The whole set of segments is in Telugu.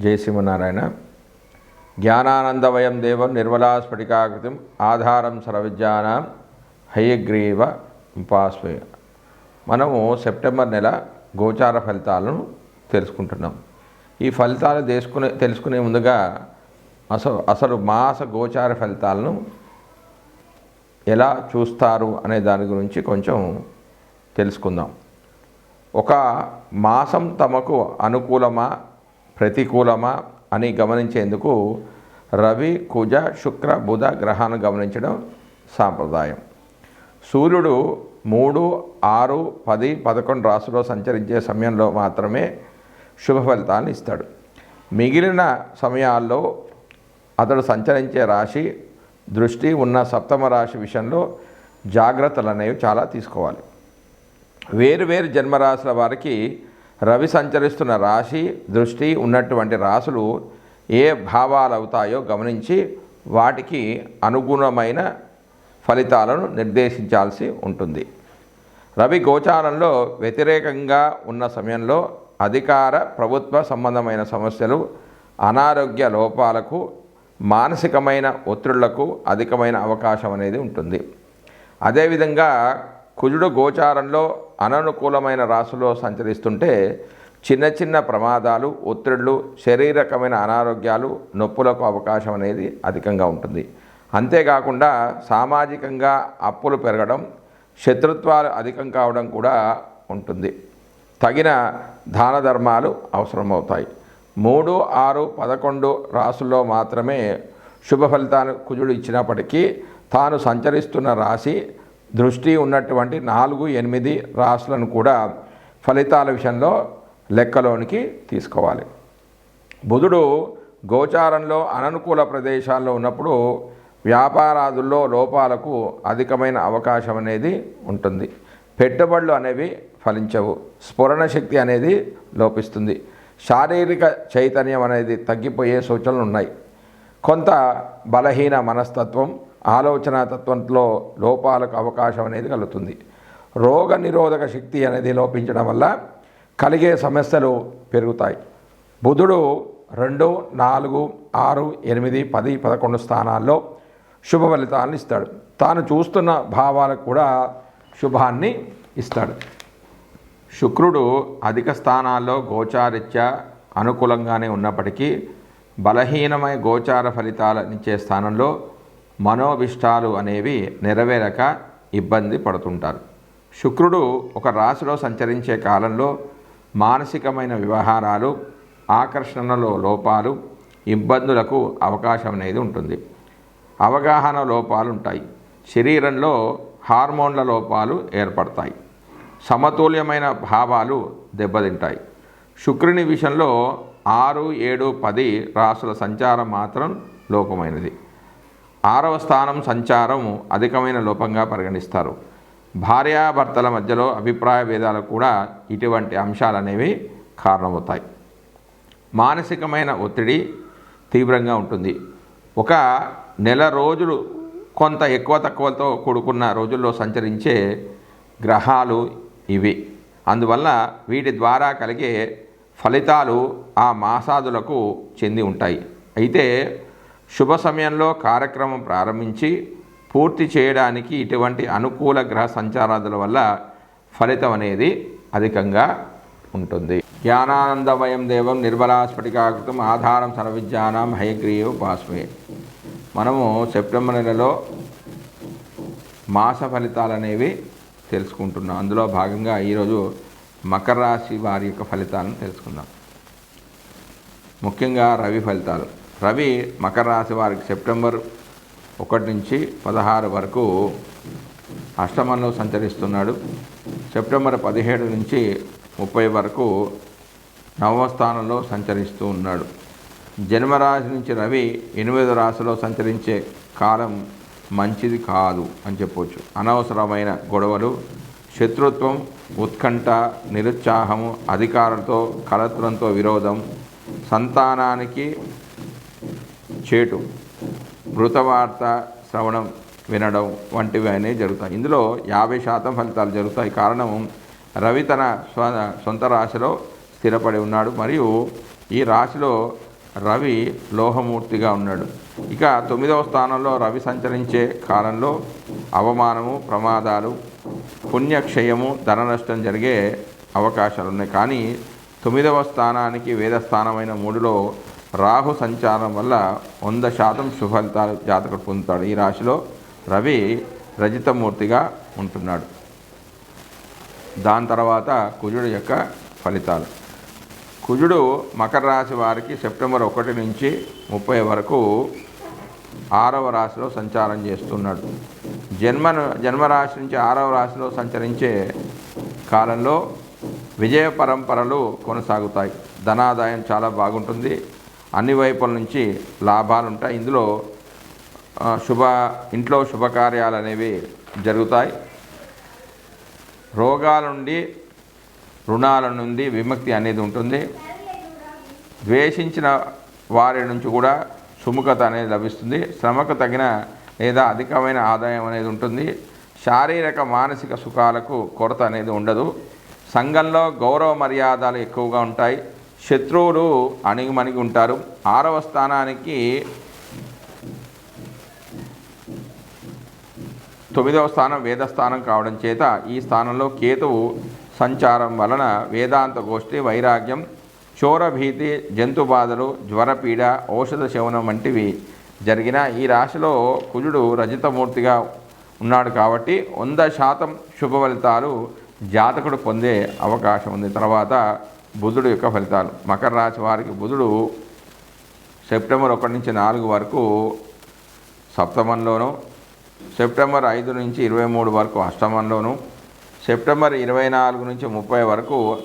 జయసింహనారాయణ జ్ఞానానందవయం దేవం నిర్మలా స్ఫటికాకృతిం ఆధారం సర్వవిద్యానాం హయగ్రీవ ఉపాస్మయ మనము సెప్టెంబర్ నెల గోచార ఫలితాలను తెలుసుకుంటున్నాం. ఈ ఫలితాలు తెలుసుకునే తెలుసుకునే ముందుగా అసలు అసలు మాస గోచార ఫలితాలను ఎలా చూస్తారు అనే దాని గురించి కొంచెం తెలుసుకుందాం. ఒక మాసం తమకు అనుకూలమా ప్రతికూలమా అని గమనించేందుకు రవి కుజ శుక్ర బుధ గ్రహాన్ని గమనించడం సాంప్రదాయం. సూర్యుడు మూడు ఆరు పది పదకొండు రాసులో సంచరించే సమయంలో మాత్రమే శుభ ఫలితాలను ఇస్తాడు. మిగిలిన సమయాల్లో అతడు సంచరించే రాశి దృష్టి ఉన్న సప్తమ రాశి విషయంలో జాగ్రత్తలు అనేవి చాలా తీసుకోవాలి. వేరు వేరు జన్మరాశుల వారికి రవి సంచరిస్తున్న రాశి దృష్టి ఉన్నటువంటి రాశులు ఏ భావాలు అవుతాయో గమనించి వాటికి అనుగుణమైన ఫలితాలను నిర్దేశించాల్సి ఉంటుంది. రవి గోచారంలో వ్యతిరేకంగా ఉన్న సమయంలో అధికార ప్రభుత్వ సంబంధమైన సమస్యలు అనారోగ్య లోపాలకు మానసికమైన ఒత్తిళ్ళకు అధికమైన అవకాశం అనేది ఉంటుంది. అదేవిధంగా కుజుడు గోచారంలో అననుకూలమైన రాశిలో సంచరిస్తుంటే చిన్న చిన్న ప్రమాదాలు ఒత్తిళ్ళు శరీరకమైన అనారోగ్యాలు నొప్పులకు అవకాశం అనేది అధికంగా ఉంటుంది. అంతేకాకుండా సామాజికంగా అప్పులు పెరగడం శత్రుత్వాలు అధికం కావడం కూడా ఉంటుంది. తగిన దాన ధర్మాలు అవసరమవుతాయి. మూడు ఆరు పదకొండు రాసుల్లో మాత్రమే శుభ ఫలితాలు కుజుడు ఇచ్చినప్పటికీ తాను సంచరిస్తున్న రాశి దృష్టి ఉన్నటువంటి నాలుగు ఎనిమిది రాసులను కూడా ఫలితాల విషయంలో లెక్కలోనికి తీసుకోవాలి. బుధుడు గోచారంలో అననుకూల ప్రదేశాల్లో ఉన్నప్పుడు వ్యాపారాదుల్లో లోపాలకు అధికమైన అవకాశం అనేది ఉంటుంది. పెట్టుబడులు అనేవి ఫలించవు. స్ఫురణ శక్తి అనేది లోపిస్తుంది. శారీరక చైతన్యం అనేది తగ్గిపోయే సూచనలు ఉన్నాయి. కొంత బలహీన మనస్తత్వం ఆలోచన తత్వంలో లోపాలకు అవకాశం అనేది కలుగుతుంది. రోగ నిరోధక శక్తి అనేది లోపించడం వల్ల కలిగే సమస్యలు పెరుగుతాయి. బుధుడు రెండు నాలుగు ఆరు ఎనిమిది పది పదకొండు స్థానాల్లో శుభ ఫలితాలను ఇస్తాడు. తాను చూస్తున్న భావాలకు కూడా శుభాన్ని ఇస్తాడు. శుక్రుడు అధిక స్థానాల్లో గోచారిత్య అనుకూలంగానే ఉన్నప్పటికీ బలహీనమైన గోచార ఫలితాలనిచ్చే స్థానంలో మనోభిష్టాలు అనేవి నెరవేరక ఇబ్బంది పడుతుంటారు. శుక్రుడు ఒక రాశిలో సంచరించే కాలంలో మానసికమైన వ్యవహారాలు ఆకర్షణలో లోపాలు ఇబ్బందులకు అవకాశం అనేది ఉంటుంది. అవగాహన లోపాలు ఉంటాయి శరీరంలో హార్మోన్ల లోపాలు ఏర్పడతాయి. సమతుల్యమైన భావాలు దెబ్బతింటాయి. శుక్రుని విషయంలో ఆరు ఏడు పది రాసుల సంచారం మాత్రం లోపమైనది. ఆరవ స్థానం సంచారం అధికమైన లోపంగా పరిగణిస్తారు. భార్యాభర్తల మధ్యలో అభిప్రాయ భేదాలు కూడా ఇటువంటి అంశాలు అనేవి కారణమవుతాయి. మానసికమైన ఒత్తిడి తీవ్రంగా ఉంటుంది. ఒక నెల రోజులు కొంత ఎక్కువ తక్కువతో కూడుకున్న రోజుల్లో సంచరించే గ్రహాలు ఇవి. అందువల్ల వీటి ద్వారా కలిగే ఫలితాలు ఆ మాసాదులకు చెంది ఉంటాయి. అయితే శుభ సమయంలో కార్యక్రమం ప్రారంభించి పూర్తి చేయడానికి ఇటువంటి అనుకూల గ్రహ సంచారాదుల వల్ల ఫలితం అనేది అధికంగా ఉంటుంది. జ్ఞానానందమయం దేవం నిర్మలాస్ఫటికాకృతం ఆధారం సర్వజ్ఞానం హయగ్రీవ పాస్మే మనము సెప్టెంబర్ నెలలో మాస ఫలితాలు అనేవి తెలుసుకుంటున్నాం. అందులో భాగంగా ఈరోజు మకర రాశి వారి యొక్క ఫలితాలను తెలుసుకుందాం. ముఖ్యంగా రవి ఫలితాలు. రవి మకర రాశి వారికి సెప్టెంబర్ ఒకటి నుంచి పదహారు వరకు అష్టమంలో సంచరిస్తున్నాడు. సెప్టెంబర్ పదిహేడు నుంచి ముప్పై వరకు నవమ స్థానంలో సంచరిస్తూ ఉన్నాడు. జన్మరాశి నుంచి రవి ఎనిమిదో రాశిలో సంచరించే కాలం మంచిది కాదు అని చెప్పవచ్చు అనవసరమైన గొడవలు శత్రుత్వం ఉత్కంఠ నిరుత్సాహము అధికారులతో కలత్వంతో విరోధం సంతానానికి చేటు మృతవార్త శ్రవణం వినడం వంటివి అనేవి జరుగుతాయి. ఇందులో యాభై శాతం ఫలితాలు జరుగుతాయి. కారణం రవి తన స్వ సొంత రాశిలో స్థిరపడి ఉన్నాడు. మరియు ఈ రాశిలో రవి లోహమూర్తిగా ఉన్నాడు. ఇక తొమ్మిదవ స్థానంలో రవి సంచరించే కాలంలో అవమానము ప్రమాదాలు పుణ్యక్షయము ధన నష్టం జరిగే అవకాశాలు ఉన్నాయి కానీ తొమ్మిదవ స్థానానికి వేదస్థానమైన మూడులో రాహు సంచారం వల్ల వంద శాతం సుఫలితాలు జాతకుడు పొందుతాడు. ఈ రాశిలో రవి రజితమూర్తిగా ఉంటున్నాడు. దాని తర్వాత కుజుడు యొక్క ఫలితాలు. కుజుడు మకర రాశి వారికి సెప్టెంబర్ ఒకటి నుంచి ముప్పై వరకు ఆరవ రాశిలో సంచారం చేస్తున్నాడు. జన్మ జన్మరాశి నుంచి ఆరవ రాశిలో సంచరించే కాలంలో విజయ పరంపరలు కొనసాగుతాయి. ధనాదాయం చాలా బాగుంటుంది. అన్ని వైపుల నుంచి లాభాలు ఉంటాయి ఇందులో శుభ ఇంట్లో శుభకార్యాలు అనేవి జరుగుతాయి. రోగాల నుండి రుణాల నుండి విముక్తి అనేది ఉంటుంది. ద్వేషించిన వారి నుంచి కూడా సుముఖత అనేది లభిస్తుంది. శ్రమకు తగిన లేదా అధికమైన ఆదాయం అనేది ఉంటుంది. శారీరక మానసిక సుఖాలకు కొరత అనేది ఉండదు. సంఘంలో గౌరవ మర్యాదలు ఎక్కువగా ఉంటాయి. శత్రువులు అణిగిమణిగి ఉంటారు. ఆరవ స్థానానికి తొమ్మిదవ స్థానం వేదస్థానం కావడం చేత ఈ స్థానంలో కేతువు సంచారం వలన వేదాంత గోష్ఠి వైరాగ్యం చోరభీతి జంతు బాధలు జ్వరపీడ ఔషధ శవనం వంటివి జరిగిన ఈ రాశిలో కుజుడు రజితమూర్తిగా ఉన్నాడు కాబట్టి వంద శాతం శుభ ఫలితాలు జాతకుడు పొందే అవకాశం ఉంది. తర్వాత బుధుడు యొక్క ఫలితాలు. మకర రాశి వారికి బుధుడు సెప్టెంబర్ ఒకటి నుంచి నాలుగు వరకు సప్తమంలోను సెప్టెంబర్ ఐదు నుంచి ఇరవై మూడు వరకు అష్టమంలోను సెప్టెంబర్ ఇరవై నాలుగు నుంచి ముప్పై వరకు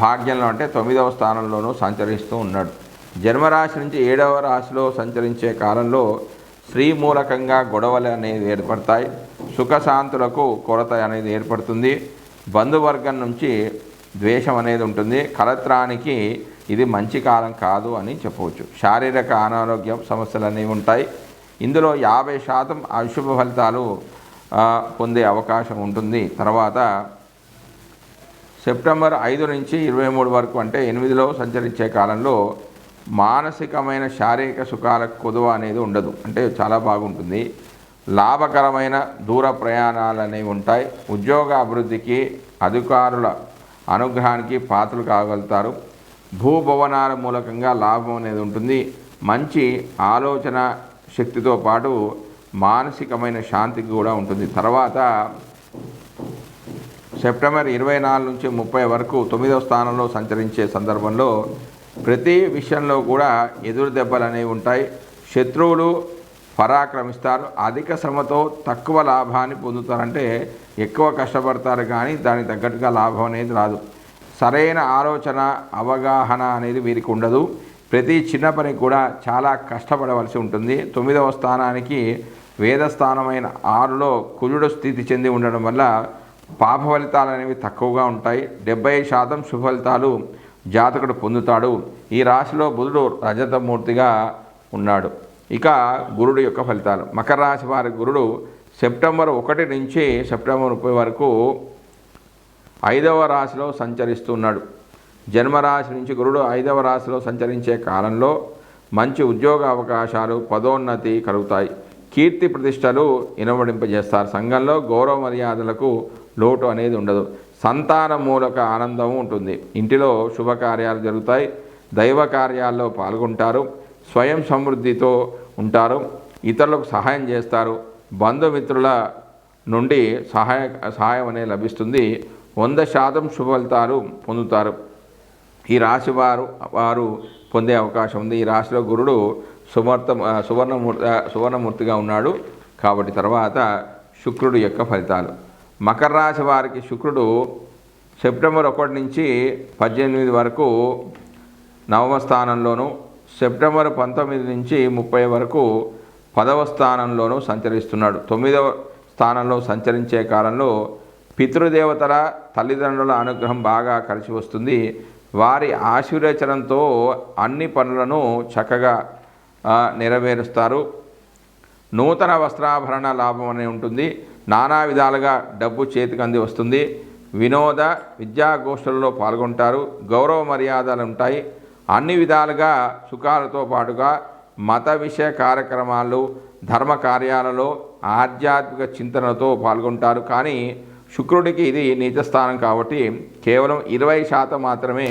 భాగ్యంలో అంటే తొమ్మిదవ స్థానంలోనూ సంచరిస్తూ ఉన్నాడు. జన్మరాశి నుంచి ఏడవ రాశిలో సంచరించే కాలంలో స్త్రీ మూలకంగా గొడవలు అనేది ఏర్పడతాయి. సుఖశాంతులకు కొరత అనేది ఏర్పడుతుంది. బంధువర్గం నుంచి ద్వేషం అనేది ఉంటుంది. కలత్రానికి ఇది మంచి కాలం కాదు అని చెప్పవచ్చు. శారీరక అనారోగ్యం సమస్యలు అనేవి ఉంటాయి. ఇందులో యాభై శాతం అశుభ ఫలితాలు పొందే అవకాశం ఉంటుంది. తర్వాత సెప్టెంబర్ ఐదు నుంచి ఇరవై మూడు వరకు అంటే ఎనిమిదిలో సంచరించే కాలంలో మానసికమైన శారీరక సుఖాలకు కొదువ అనేది ఉండదు. అంటే చాలా బాగుంటుంది. లాభకరమైన దూర ప్రయాణాలు అనేవి ఉంటాయి. ఉద్యోగ అభివృద్ధికి అధికారుల అనుగ్రహానికి పాత్రలు కాగలుగుతారు. భూభవనాల మూలకంగా లాభం అనేది ఉంటుంది. మంచి ఆలోచన శక్తితో పాటు మానసికమైన శాంతికి కూడా ఉంటుంది. తర్వాత సెప్టెంబర్ ఇరవై నాలుగు నుంచి ముప్పై వరకు తొమ్మిదవ స్థానంలో సంచరించే సందర్భంలో ప్రతి విషయంలో కూడా ఎదురు దెబ్బలు అనేవి ఉంటాయి. శత్రువులు పరాక్రమిస్తారు అధిక శ్రమతో తక్కువ లాభాన్ని పొందుతారంటే ఎక్కువ కష్టపడతారు కానీ దానికి తగ్గట్టుగా లాభం అనేది రాదు. సరైన ఆలోచన అవగాహన అనేది వీరికి ఉండదు. ప్రతి చిన్న పని కూడా చాలా కష్టపడవలసి ఉంటుంది. తొమ్మిదవ స్థానానికి వేదస్థానమైన ఆరులో కుజుడు స్థితి చెంది ఉండడం వల్ల పాప ఫలితాలు అనేవి తక్కువగా ఉంటాయి. డెబ్బై శాతం సుఫలితాలు జాతకుడు పొందుతాడు. ఈ రాశిలో బుధుడు రజతమూర్తిగా ఉన్నాడు. ఇక గురుడు యొక్క ఫలితాలు. మకర రాశి వారి గురుడు సెప్టెంబర్ ఒకటి నుంచి సెప్టెంబర్ ముప్పై వరకు ఐదవ రాశిలో సంచరిస్తున్నాడు. జన్మరాశి నుంచి గురుడు ఐదవ రాశిలో సంచరించే కాలంలో మంచి ఉద్యోగ అవకాశాలు పదోన్నతి కలుగుతాయి. కీర్తి ప్రతిష్టలు ఇనవడింపజేస్తారు సంఘంలో గౌరవ మర్యాదలకు లోటు అనేది ఉండదు. సంతాన మూలక ఆనందం ఉంటుంది. ఇంటిలో శుభకార్యాలు జరుగుతాయి. దైవ కార్యాల్లో పాల్గొంటారు. స్వయం సమృద్ధితో ఉంటారు ఇతరులకు సహాయం చేస్తారు. బంధుమిత్రుల నుండి సహాయ సహాయం అనేది లభిస్తుంది. వంద శాతం శుభఫలితాలు పొందుతారు. ఈ రాశి వారు వారు పొందే అవకాశం ఉంది. ఈ రాశిలో గురుడు సువర్త సువర్ణమూర్తి సువర్ణమూర్తిగా ఉన్నాడు. కాబట్టి తర్వాత శుక్రుడు యొక్క ఫలితాలు. మకర రాశి వారికి శుక్రుడు సెప్టెంబర్ ఒకటి నుంచి పద్దెనిమిది వరకు నవమ స్థానంలోనూ సెప్టెంబర్ పంతొమ్మిది నుంచి ముప్పై వరకు పదవ స్థానంలోనూ సంచరిస్తున్నాడు. తొమ్మిదవ స్థానంలో సంచరించే కాలంలో పితృదేవతల తల్లిదండ్రుల అనుగ్రహం బాగా కలిసి వస్తుంది. వారి ఆశీర్వచనంతో అన్ని పనులను చక్కగా నెరవేరుస్తారు. నూతన వస్త్రాభరణ లాభం అనేది ఉంటుంది. నానా విధాలుగా డబ్బు చేతికి అంది వస్తుంది. వినోద విద్యాగోష్ఠులలో పాల్గొంటారు. గౌరవ మర్యాదలు ఉంటాయి. అన్ని విధాలుగా సుఖాలతో పాటుగా మత విషయ కార్యక్రమాలు ధర్మ కార్యాలలో ఆధ్యాత్మిక చింతనతో పాల్గొంటారు. కానీ శుక్రుడికి ఇది నిజస్థానం స్థానం కాబట్టి కేవలం ఇరవై శాతం మాత్రమే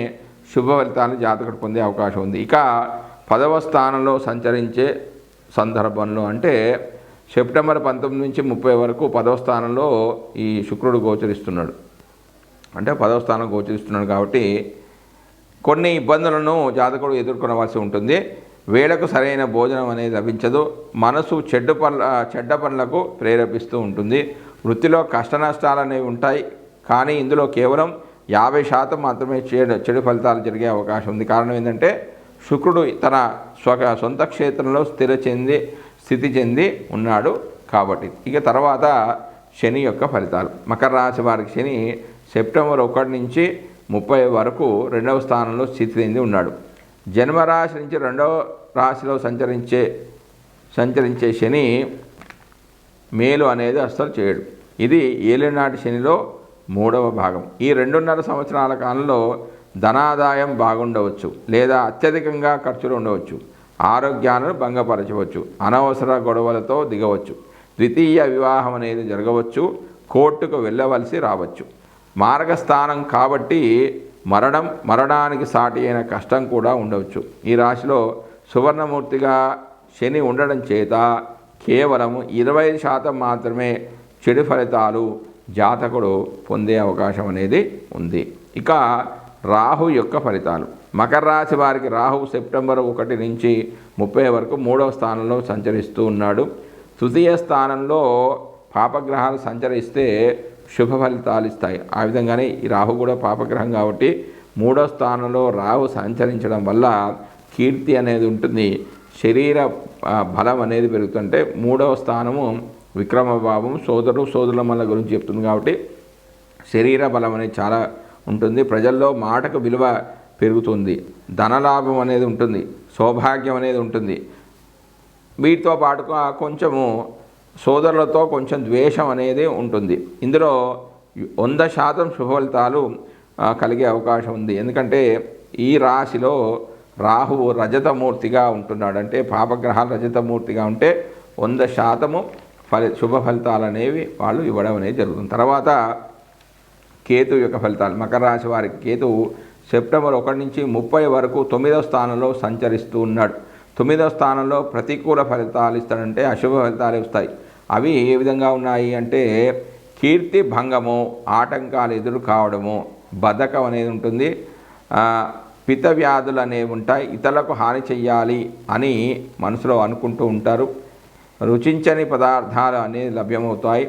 శుభ ఫలితాలను జాతకుడు పొందే అవకాశం ఉంది. ఇక పదవ స్థానంలో సంచరించే సందర్భంలో అంటే సెప్టెంబర్ పంతొమ్మిది నుంచి ముప్పై వరకు పదవ స్థానంలో ఈ శుక్రుడు గోచరిస్తున్నాడు. అంటే పదవ స్థానం గోచరిస్తున్నాడు కాబట్టి కొన్ని ఇబ్బందులను జాతకుడు ఎదుర్కొనవలసి ఉంటుంది. వేళకు సరైన భోజనం అనేది లభించదు. మనసు చెడ్డు పనుల చెడ్డ పనులకు ప్రేరేపిస్తూ ఉంటుంది. వృత్తిలో కష్ట నష్టాలు అనేవి ఉంటాయి. కానీ ఇందులో కేవలం యాభై శాతం మాత్రమే చెడు చెడు ఫలితాలు జరిగే అవకాశం ఉంది. కారణం ఏంటంటే శుక్రుడు తన స్వ సొంత క్షేత్రంలో స్థిర చెంది స్థితి చెంది ఉన్నాడు కాబట్టి. ఇక తర్వాత శని యొక్క ఫలితాలు. మకర రాశి వారికి శని సెప్టెంబర్ ఒకటి నుంచి ముప్పై వరకు రెండవ స్థానంలో స్థితి ఉన్నాడు. జన్మరాశి నుంచి రెండవ రాశిలో సంచరించే సంచరించే శని మేలు అనేది అస్సలు చేయడు. ఇది ఏలినాటి శనిలో మూడవ భాగం. ఈ రెండున్నర సంవత్సరాల కాలంలో ధనాదాయం బాగుండవచ్చు లేదా అత్యధికంగా ఖర్చులు ఉండవచ్చు. ఆరోగ్యాలను భంగపరచవచ్చు. అనవసర గొడవలతో దిగవచ్చు. ద్వితీయ వివాహం అనేది జరగవచ్చు. కోర్టుకు వెళ్ళవలసి రావచ్చు. మార్గస్థానం కాబట్టి మరణం మరణానికి సాటి అయిన కష్టం కూడా ఉండవచ్చు. ఈ రాశిలో సువర్ణమూర్తిగా శని ఉండడం చేత కేవలం ఇరవై శాతం మాత్రమే చెడు ఫలితాలు జాతకుడు పొందే అవకాశం అనేది ఉంది. ఇక రాహు యొక్క ఫలితాలు. మకర రాశి వారికి రాహు సెప్టెంబర్ ఒకటి నుంచి ముప్పై వరకు మూడవ స్థానంలో సంచరిస్తూ ఉన్నాడు. తృతీయ స్థానంలో పాపగ్రహాలు సంచరిస్తే శుభ ఫలితాలు ఇస్తాయి. ఆ విధంగానే ఈ రాహు కూడా పాపగ్రహం కాబట్టి మూడో స్థానంలో రాహు సంచరించడం వల్ల కీర్తి అనేది ఉంటుంది. శరీర బలం అనేది పెరుగుతుంటే మూడవ స్థానము విక్రమభావం సోదరుడు సోదరుల గురించి చెప్తుంది కాబట్టి శరీర బలం అనేది చాలా ఉంటుంది. ప్రజల్లో మాటకు విలువ పెరుగుతుంది. ధనలాభం అనేది ఉంటుంది. సౌభాగ్యం అనేది ఉంటుంది. వీటితో పాటుగా కొంచెము సోదరులతో కొంచెం ద్వేషం అనేది ఉంటుంది. ఇందులో వంద శాతం శుభఫలితాలు కలిగే అవకాశం ఉంది. ఎందుకంటే ఈ రాశిలో రాహువు రజతమూర్తిగా ఉంటున్నాడు. అంటే పాపగ్రహాలు రజతమూర్తిగా ఉంటే వంద శాతము ఫలి శుభ ఫలితాలు అనేవి వాళ్ళు ఇవ్వడం అనేది జరుగుతుంది. తర్వాత కేతు యొక్క ఫలితాలు. మకర రాశి వారికి కేతు సెప్టెంబర్ ఒకటి నుంచి ముప్పై వరకు తొమ్మిదవ స్థానంలో సంచరిస్తూ ఉన్నాడు. తొమ్మిదవ స్థానంలో ప్రతికూల ఫలితాలు ఇస్తాడంటే అశుభ ఫలితాలు ఇస్తాయి అవి ఏ విధంగా ఉన్నాయి అంటే కీర్తి భంగము ఆటంకాలు ఎదురు కావడము బద్ధకం అనేది ఉంటుంది. పిత వ్యాధులు అనేవి ఉంటాయి. ఇతరులకు హాని చెయ్యాలి అని మనసులో అనుకుంటూ ఉంటారు. రుచించని పదార్థాలు అనేది లభ్యమవుతాయి.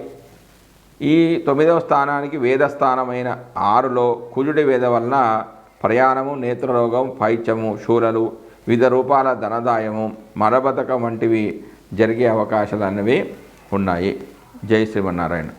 ఈ తొమ్మిదవ స్థానానికి వేదస్థానమైన ఆరులో కుజుడి వేద వలన ప్రయాణము నేత్రరోగం పైచము శూలలు వివిధ రూపాల ధనదాయము మరబతకం వంటివి జరిగే అవకాశాలు అనేవి ఉన్నాయి. జై శ్రీమన్నారాయణ.